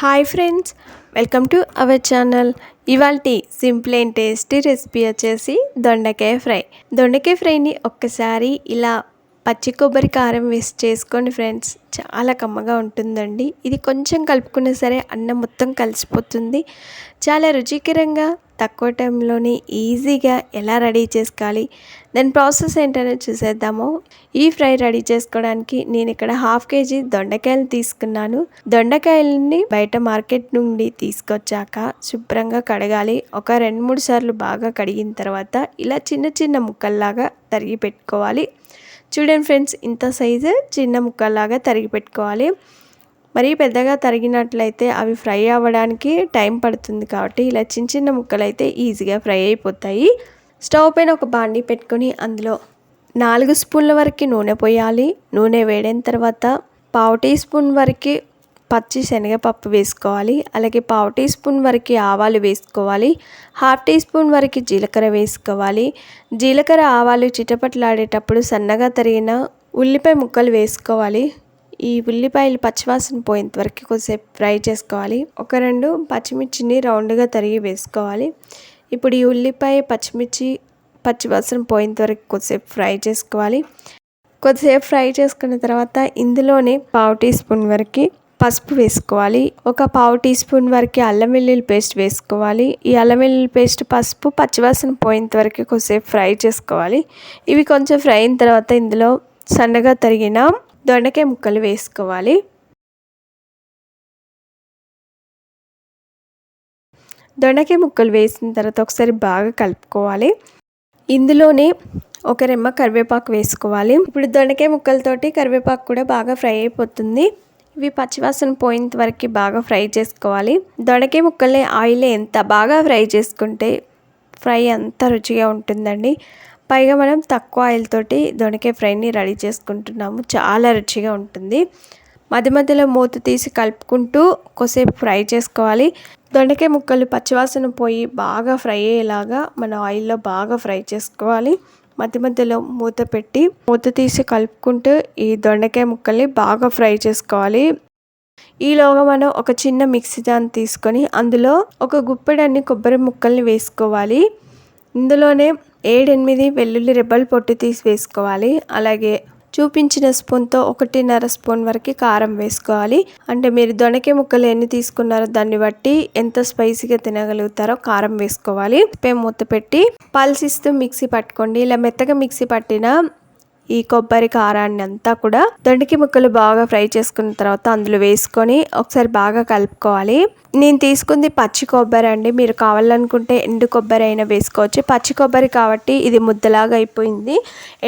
Hi friends welcome to our channel. ఇవాళ simple and tasty recipe వచ్చేసి దొండకాయ fry. దొండకాయ ఫ్రైని ఒక్కసారి ఇలా పచ్చి కొబ్బరి కారం వేసి చేసుకోండి ఫ్రెండ్స్. చాలా కమ్మగా ఉంటుందండి. ఇది కొంచెం కలుపుకున్నా సరే అన్నం మొత్తం కలిసిపోతుంది. చాలా రుచికరంగా తక్కువ టైంలోనే ఈజీగా ఎలా రెడీ చేసుకోవాలి? దాని ప్రాసెస్ ఏంటనే చూసేద్దాము. ఈ ఫ్రై రెడీ చేసుకోవడానికి నేను ఇక్కడ హాఫ్ కేజీ దొండకాయలు తీసుకున్నాను. దొండకాయలని బయట మార్కెట్ నుండి తీసుకొచ్చాక శుభ్రంగా కడగాలి. ఒక రెండు మూడు సార్లు బాగా కడిగిన తర్వాత ఇలా చిన్న చిన్న ముక్కల్లాగా తరిగి పెట్టుకోవాలి. చూడండి ఫ్రెండ్స్ ఇంత సైజు చిన్న ముక్కల్లాగా తరిగి పెట్టుకోవాలి. మరీ పెద్దగా తరిగినట్లయితే అవి ఫ్రై అవ్వడానికి టైం పడుతుంది కాబట్టి ఇలా చిన్న చిన్న ముక్కలు అయితే ఈజీగా ఫ్రై అయిపోతాయి. స్టవ్ పైన ఒక బాండీ పెట్టుకొని అందులో నాలుగు స్పూన్ల వరకు నూనె పోయాలి. నూనె వేడిన తర్వాత పావు టీ స్పూన్ వరకు పచ్చి శనగపప్పు వేసుకోవాలి. అలాగే పావు టీ స్పూన్ వరకు ఆవాలు వేసుకోవాలి. హాఫ్ టీ స్పూన్ వరకు జీలకర్ర వేసుకోవాలి. జీలకర్ర ఆవాలు చిటపట్లాడేటప్పుడు సన్నగా తరిగిన ఉల్లిపాయ ముక్కలు వేసుకోవాలి. ఈ ఉల్లిపాయలు పచ్చివాసన పోయేంత వరకు కొద్దిసేపు ఫ్రై చేసుకోవాలి. ఒక రెండు పచ్చిమిర్చిని రౌండ్గా తరిగి వేసుకోవాలి. ఇప్పుడు ఈ ఉల్లిపాయ పచ్చిమిర్చి పచ్చివాసన పోయేంత వరకు కొద్దిసేపు ఫ్రై చేసుకోవాలి. కొద్దిసేపు ఫ్రై చేసుకున్న తర్వాత ఇందులోనే పావు టీ స్పూన్ వరకు పసుపు వేసుకోవాలి. ఒక పావు టీ స్పూన్ వరకు అల్లం వెల్లుల్లి పేస్ట్ వేసుకోవాలి. ఈ అల్లం వెల్లుల్లి పేస్ట్ పసుపు పచ్చివాసన పోయేంత వరకు కొద్దిసేపు ఫ్రై చేసుకోవాలి. ఇవి కొంచెం ఫ్రై అయిన తర్వాత ఇందులో సన్నగా తరిగిన దొండకాయ ముక్కలు వేసుకోవాలి. దొండకాయ ముక్కలు వేసిన తర్వాత ఒకసారి బాగా కలుపుకోవాలి. ఇందులోనే ఒక రెమ్మ కరివేపాకు వేసుకోవాలి. ఇప్పుడు దొండకాయ ముక్కలతోటి కరివేపాకు కూడా బాగా ఫ్రై అయిపోతుంది. ఇవి పచ్చివాసన పోయినంత వరకు బాగా ఫ్రై చేసుకోవాలి. దొండకాయ ముక్కల్ని ఆయిల్ ఎంత బాగా ఫ్రై చేసుకుంటే ఫ్రై అంత రుచిగా ఉంటుందండి. పైగా మనం తక్కువ ఆయిల్ తోటి దొండకాయ ఫ్రైని రెడీ చేసుకుంటున్నాము. చాలా రుచిగా ఉంటుంది. మధ్య మధ్యలో మూత తీసి కలుపుకుంటూ కొద్దిసేపు ఫ్రై చేసుకోవాలి. దొండకాయ ముక్కలు పచ్చివాసన పోయి బాగా ఫ్రై అయ్యేలాగా మన ఆయిల్లో బాగా ఫ్రై చేసుకోవాలి. మధ్య మధ్యలో మూత పెట్టి మూత తీసి కలుపుకుంటూ ఈ దొండకాయ ముక్కల్ని బాగా ఫ్రై చేసుకోవాలి. ఈలోగా మనం ఒక చిన్న మిక్సీ జాన్ తీసుకొని అందులో ఒక గుప్పెడన్ని కొబ్బరి ముక్కల్ని వేసుకోవాలి. ఇందులోనే ఏడెనిమిది వెల్లుల్లి రెబ్బలు పొట్టు తీసి వేసుకోవాలి. అలాగే చూపించిన స్పూన్తో ఒకటిన్నర స్పూన్ వరకు కారం వేసుకోవాలి. అంటే మీరు దొనకే ముక్కలు ఎన్ని తీసుకున్నారో దాన్ని బట్టి ఎంత స్పైసీగా తినగలుగుతారో కారం వేసుకోవాలి. పే మూత పెట్టి పల్సిస్తూ మిక్సీ పట్టుకోండి. ఇలా మెత్తగా మిక్సీ పట్టిన ఈ కొబ్బరి కారాన్ని అంతా కూడా దొండకి ముక్కలు బాగా ఫ్రై చేసుకున్న తర్వాత అందులో వేసుకొని ఒకసారి బాగా కలుపుకోవాలి. నేను తీసుకుంది పచ్చి కొబ్బరి అండి. మీరు కావాలనుకుంటే ఎండు కొబ్బరి అయినా వేసుకోవచ్చు. పచ్చి కొబ్బరి కాబట్టి ఇది ముద్దలాగా అయిపోయింది.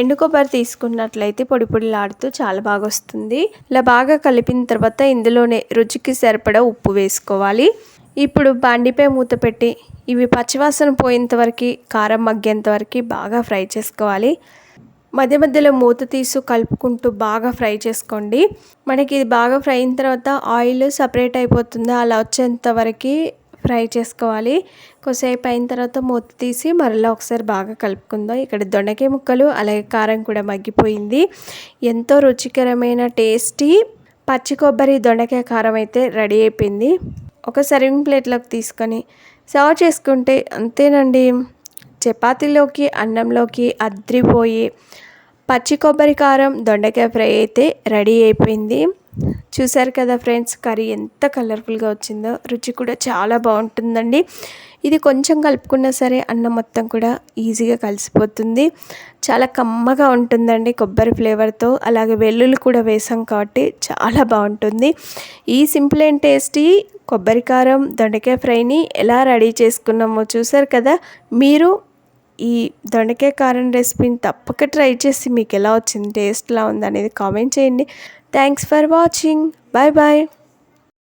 ఎండు కొబ్బరి తీసుకున్నట్లయితే పొడి పొడిలాడుతూ చాలా బాగా వస్తుంది. ఇలా బాగా కలిపిన తర్వాత ఇందులోనే రుచికి సరిపడా ఉప్పు వేసుకోవాలి. ఇప్పుడు బండిపై మూత పెట్టి ఇవి పచ్చివాసన పోయేంత వరకు కారం మగ్గేంత వరకు బాగా ఫ్రై చేసుకోవాలి. మధ్య మధ్యలో మూత తీసు కలుపుకుంటూ బాగా ఫ్రై చేసుకోండి. మనకి ఇది బాగా ఫ్రై అయిన తర్వాత ఆయిల్ సపరేట్ అయిపోతుంది అలా వచ్చేంత వరకు ఫ్రై చేసుకోవాలి. కొద్దిసేపు అయిన తర్వాత మూత తీసి మరలా ఒకసారి బాగా కలుపుకుందాం. ఇక్కడ దొండకాయ ముక్కలు అలాగే కారం కూడా మగ్గిపోయింది. ఎంతో రుచికరమైన టేస్టీ పచ్చి కొబ్బరి దొండకాయ కారం అయితే రెడీ అయిపోయింది. ఒక సర్వింగ్ ప్లేట్లోకి తీసుకొని సర్వ్ చేసుకుంటే అంతేనండి. చపాతీలోకి అన్నంలోకి అద్రిపోయి పచ్చి కొబ్బరి కారం దొండకాయ ఫ్రై అయితే రెడీ అయిపోయింది. చూసారు కదా ఫ్రెండ్స్ కర్రీ ఎంత కలర్ఫుల్గా వచ్చిందో రుచి కూడా చాలా బాగుంటుందండి. ఇది కొంచెం కలుపుకున్నా సరే అన్నం మొత్తం కూడా ఈజీగా కలిసిపోతుంది. చాలా కమ్మగా ఉంటుందండి కొబ్బరి ఫ్లేవర్తో అలాగే వెల్లుల్లి కూడా వేసాం కాబట్టి చాలా బాగుంటుంది. ఈ సింపుల్ అండ్ టేస్టీ కొబ్బరి కారం దొండకాయ ఫ్రైని ఎలా రెడీ చేసుకున్నామో చూసారు కదా మీరు ఈ దొండకాయ కారం రెసిపీని తప్పక ట్రై చేసి మీకు ఎలా వచ్చింది టేస్ట్ ఎలా ఉంది అనేది కామెంట్ చేయండి. Thanks for watching bye bye